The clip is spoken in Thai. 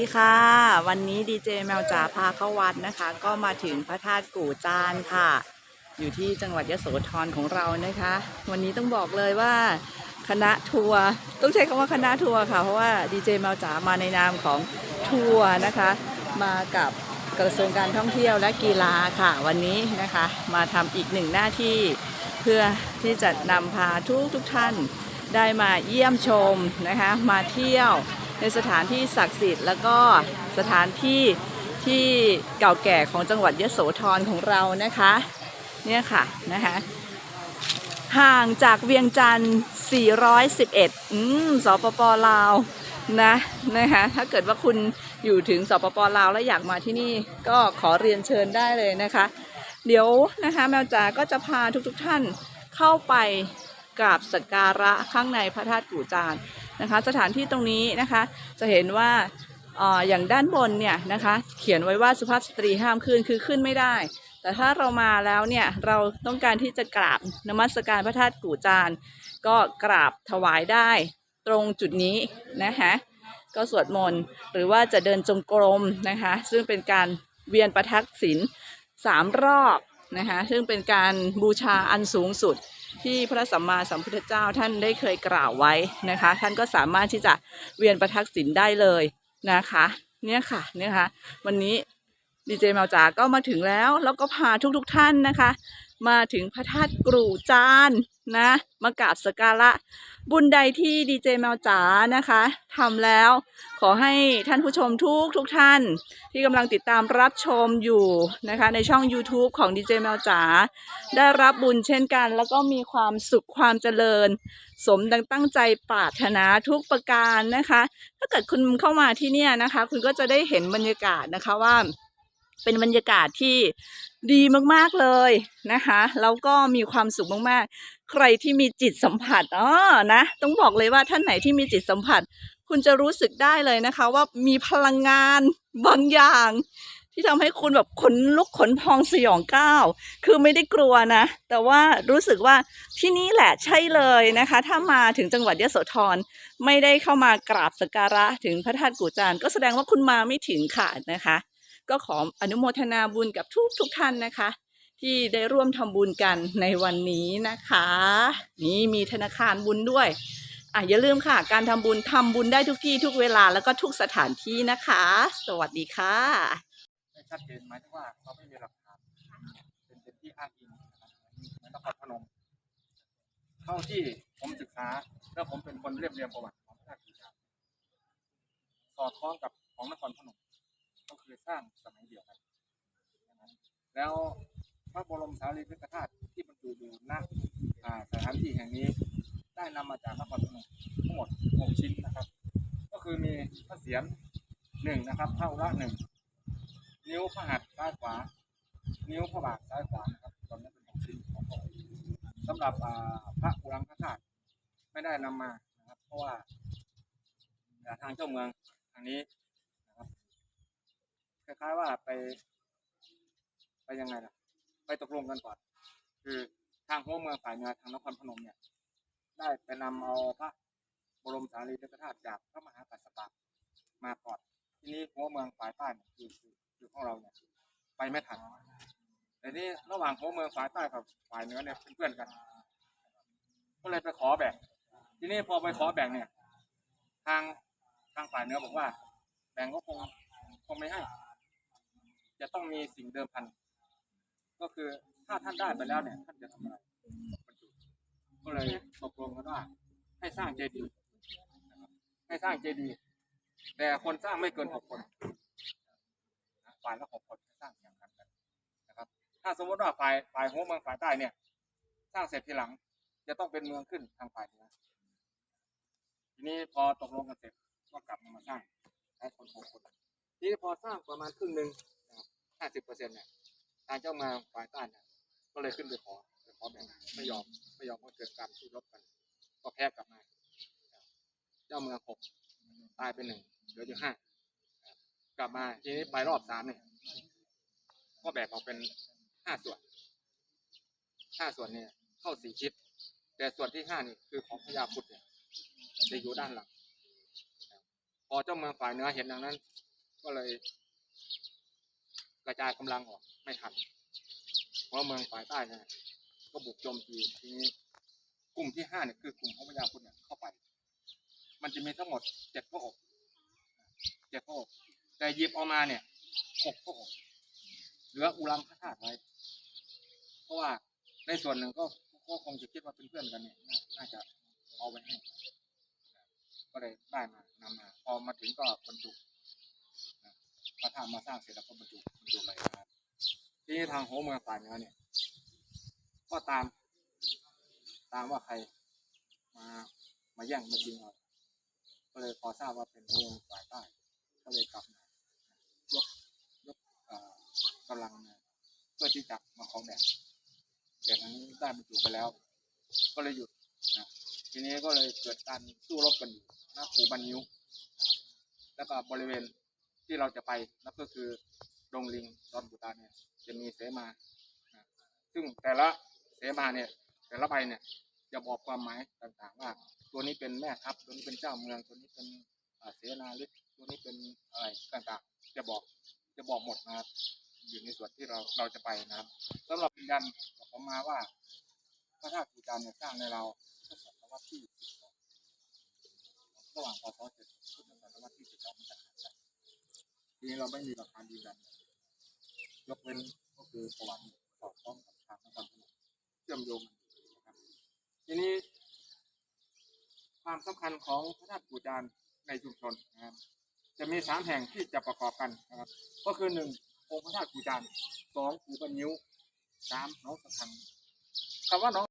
ดีค่ะ วันนี้ดีเจแมวจ๋าพาเข้าวัดนะคะ ก็มาถึงพระธาตุกู่จานค่ะ อยู่ที่จังหวัดยโสธรของเรานะคะ วันนี้ต้องบอกเลยว่าคณะทัวร์ต้องใช้คำว่าคณะทัวร์ค่ะ เพราะว่าดีเจแมวจ๋ามาในนามของทัวร์นะคะ มากับกระทรวงการท่องเที่ยวและกีฬาค่ะ วันนี้นะคะ มาทำอีกหนึ่งหน้าที่เพื่อที่จะนำพาทุกทุกท่านได้มาเยี่ยมชมนะคะ มาเที่ยว ในสถานที่ศักดิ์สิทธิ์ แล้วก็สถานที่ที่เก่าแก่ของจังหวัดยะโสธรของเรานะคะ เนี่ยค่ะนะคะห่างจากเวียงจันทร์ 411 อืมสปปลาวนะนะคะถ้าเกิดว่าคุณอยู่ถึงสปปลาวแล้วอยากมาที่นี่ก็ขอเรียนเชิญได้เลยนะคะ เดี๋ยวนะคะแมวจ๋าก็จะพาทุกๆท่านเข้าไปกราบสักการะข้างในพระธาตุกู่จาน นะคะ สถานที่ตรงนี้นะคะ จะเห็นว่าอออย่างด้านบนเนี่ยนะคะ เขียนไว้ว่าสุภาพสตรีห้ามขึ้นคือขึ้นไม่ได้ แต่ถ้าเรามาแล้วเนี่ยเราต้องการที่จะกราบนมัสการพระธาตุกู่จานก็กราบถวายได้ตรงจุดนี้นะคะก็สวดมนต์หรือว่าจะเดินจงกรมนะคะ ซึ่งเป็นการเวียนประทักษิณสามรอบนะคะ ซึ่งเป็นการบูชาอันสูงสุด ที่พระสัมมาสัมพุทธเจ้าท่านได้เคยกล่าวไว้นะคะ ท่านก็สามารถที่จะเวียนประทักษิณได้เลยนะคะ เนี่ยค่ะเนี่ยค่ะ วันนี้ดีเจแมวจ๋าก็มาถึงแล้ว แล้วก็พาทุกๆทท่านนะคะ มาถึงพระธาตุกรูจานนะมากราบสกการะ บุญใดที่ดีเจแมวจ๋านะคะทำแล้ว ขอให้ท่านผู้ชมทุกทุกท่าน ที่กำลังติดตามรับชมอยู่นะคะ ในช่อง YouTube ของดีเจแมวจ๋าได้รับบุญเช่นกัน แล้วก็มีความสุขความเจริญ สมดังตั้งใจปรารถนาทุกประการนะคะ ถ้าเกิดคุณเข้ามาที่เนี่ยนะคะ คุณก็จะได้เห็นบรรยากาศนะคะว่า เป็นบรรยากาศที่ดีมากๆเลยนะคะแล้วก็มีความสุขมากๆ ใครที่มีจิตสัมผัสอ๋อนะต้องบอกเลยว่าท่านไหนที่มีจิตสัมผัส คุณจะรู้สึกได้เลยนะคะ ว่ามีพลังงานบางอย่าง ที่ทำให้คุณแบบขนลุกขนพองสยองก้าวคือไม่ได้กลัวนะ แต่ว่ารู้สึกว่าที่นี่แหละใช่เลยนะคะ ถ้ามาถึงจังหวัดยโสธรไม่ได้เข้ามากราบสักการะถึงพระธาตุกู่จานก็แสดงว่าคุณมาไม่ถึงค่ะนะคะ ก็ขออนุโมทนาบุญกับทุกทุกท่านนะคะ ที่ได้ร่วมทำบุญกันในวันนี้นะคะ นี่มีธนาคารบุญด้วยอะอย่าลืมค่ะ การทำบุญทำบุญได้ทุกที่ทุกเวลาแล้วก็ทุกสถานที่นะคะ สวัสดีค่ะไม่ชัดเจนหมายถึงว่าเขาไม่มีหลักฐานเป็นเป็นที่อ้างอิงเหมือนนครพนมเท่าที่ผมศึกษาแล้วผมเป็นคนเรียบเรียงประวัติของพระราชาสอดคล้องกับของนครพนม ร้างสมัยเดียวกันนะครับแล้วพระบรมสารีริกธาตุที่บรรจุอยู่ณอ่าสถานที่แห่งนี้ได้นำมาจากนครพนมทั้งหมดหกชิ้นนะครับ ก็คือมีพระเศียรหนึ่งนะครับพระอุระหนึ่งนิ้วพระหัตถ์ซ้ายขวา นิ้วพระบาทซ้ายขวานะครับตอนนี้เป็นของชิ้นของพระองค์สำหรับอ่าพระอุรังคธาตุไม่ได้นำมานะครับ เพราะว่า ทางเจ้าเมืองทางนี้ คล้าย ๆ ว่าไป ไปยังไงล่ะ ไปตกลงกันก่อน คือทางหัวเมืองฝ่ายเหนือทางนครพนมเนี่ย ได้ไปนำเอาพระบรมสารีริกธาตุจากพระมหากัสสปะมาก่อนทีนี้หัวเมืองฝ่ายใต้เนี่ยคือคือคือของเราเนี่ย ไปไม่ทันแต่นี่ระหว่างหัวเมืองฝ่ายใต้กับฝ่ายเหนือเนี่ยเป็นเพื่อนกัน ก็เลยไปขอแบ่ง ทีนี้พอไปขอแบ่งเนี่ย ทางทางฝ่ายเหนือบอกว่า แบ่งก็คงคงไม่ให้ จะต้องมีสิ่งเดิมพัน ก็คือถ้าท่านได้ไปแล้วเนี่ย ท่านจะทำอะไรบรรจุก็เลยตกลงกันว่า ให้สร้างเจดีย์นะครับให้สร้างเจดีย์แต่คนสร้างไม่เกินหกคนนะฝ่ายละหกคนสร้างอย่างนั้นกันนะครับ ถ้าสมมติว่าฝ่ายฝ่ายหัวเมืองฝ่ายใต้เนี่ย สร้างเสร็จทีหลัง จะต้องเป็นเมืองขึ้นทางฝ่ายเหนือทีนี้พอตกลงกันเสร็จก็กลับมามาสร้างใช้คนหกคนทีนี้พอสร้างประมาณครึ่งหนึ่ง ห้าสิบเปอร์เซ็นต์เนี่ยทางเจ้ามืองฝ่ายต้านเนี่ยก็เลยขึ้นไปขอไปขอแบ่งไม่ยอมไม่ยอมก็เกิดการสู้รบกัน ก็แพ้กลับมา เจ้าเมืองหกตายไปหนึ่งเหลืออยู่ห้ากลับมาทีนี้ไปรอบสามเนี่ยก็แบ่งออกเป็นห้าส่วนห้าส่วนเนี่ย เข้าสี่ชิด แต่ส่วนที่ห้านี่คือของพญาพุทธเนี่ยจะอยู่ด้านหลังพอเจ้าเมืองฝ่ายเหนือเห็นดังนั้น ก็เลย ระจายกำลังออกไม่ทันเพราะเมืองฝ่ายใต้เนี่ยก็บุกโจมตีทีนี้กลุ่มที่ห้าเนี่ยคือกลุ่มของพญาคุณเนี่ยเข้าไป มันจะมีทั้งหมดเจ็ดพระองค์เจ็ดพระองค์แต่หยิบออกมาเนี่ยหกพระองค์เหลืออุรังคธาตุไว้ เพราะว่าในส่วนหนึ่งก็ก็คงจะคิดว่าเป็นเพื่อนกันเนี่ยน่าจะเอาไว้ให้ก็เลยได้มานำมาพอมาถึงก็บรรจุพระธาตุมาสร้างเสร็จแล้วก็บรรจุ บรรจุเลยนะครับทีนี้ทางโหเมืองฝ่ายเหนือเนี่ย ก็ตาม ตามว่าใคร มามาแย่งมาจริงเราก็เลยพอทราบว่าเป็นโหเมืองฝ่ายใต้ก็เลยกลับมายกยกกำลังมาเพื่อที่จะมาของแบบแต่ทั้งนี้ได้บรรจุไปแล้ว ก็เลยหยุดนะทีนี้ก็เลยเกิดการสู้รบกันอยู่หน้าภูบันนิ้ว แล้วก็บริเวณที่เราจะไปนั่นก็คือ ดงลิงดอนบุตาเนี่ยจะมีเสมา ซึ่งแต่ละเสมาเนี่ยแต่ละใบเนี่ยจะบอกความหมายต่างๆว่า ตัวนี้เป็นแม่ทัพตัวนี้เป็นเจ้าเมืองตัวนี้เป็นเสนาฤทธิ์ตัวนี้เป็นอะไรต่างๆ จะบอกจะบอกหมดนะครับอยู่ในส่วนที่เราเราจะไปนะครับสำหรับยืนยันบอกผมมาว่าพระธาตุภูจานเนี่ยสร้างในเราพุทธศตวรรษที่12ระหว่างพศ7พุทธศตวรรษที่12มันจะขาดไปทีนี้เราไม่มีหลักฐานยืนยัน ยกเว้นก็คือประวัติสอดคล้องกับทางพระธรรมเชื่อมโยงกันนะครับทีนี้ ความสำคัญของพระธาตุปูจานในชุมชนนะครับจะมีสามแห่งที่จะประกอบกันนะครับ ก็คือหนึ่งองค์พระธาตุปูจานสองปูปนิ้วสามน้องสะทังคำว่าน้อง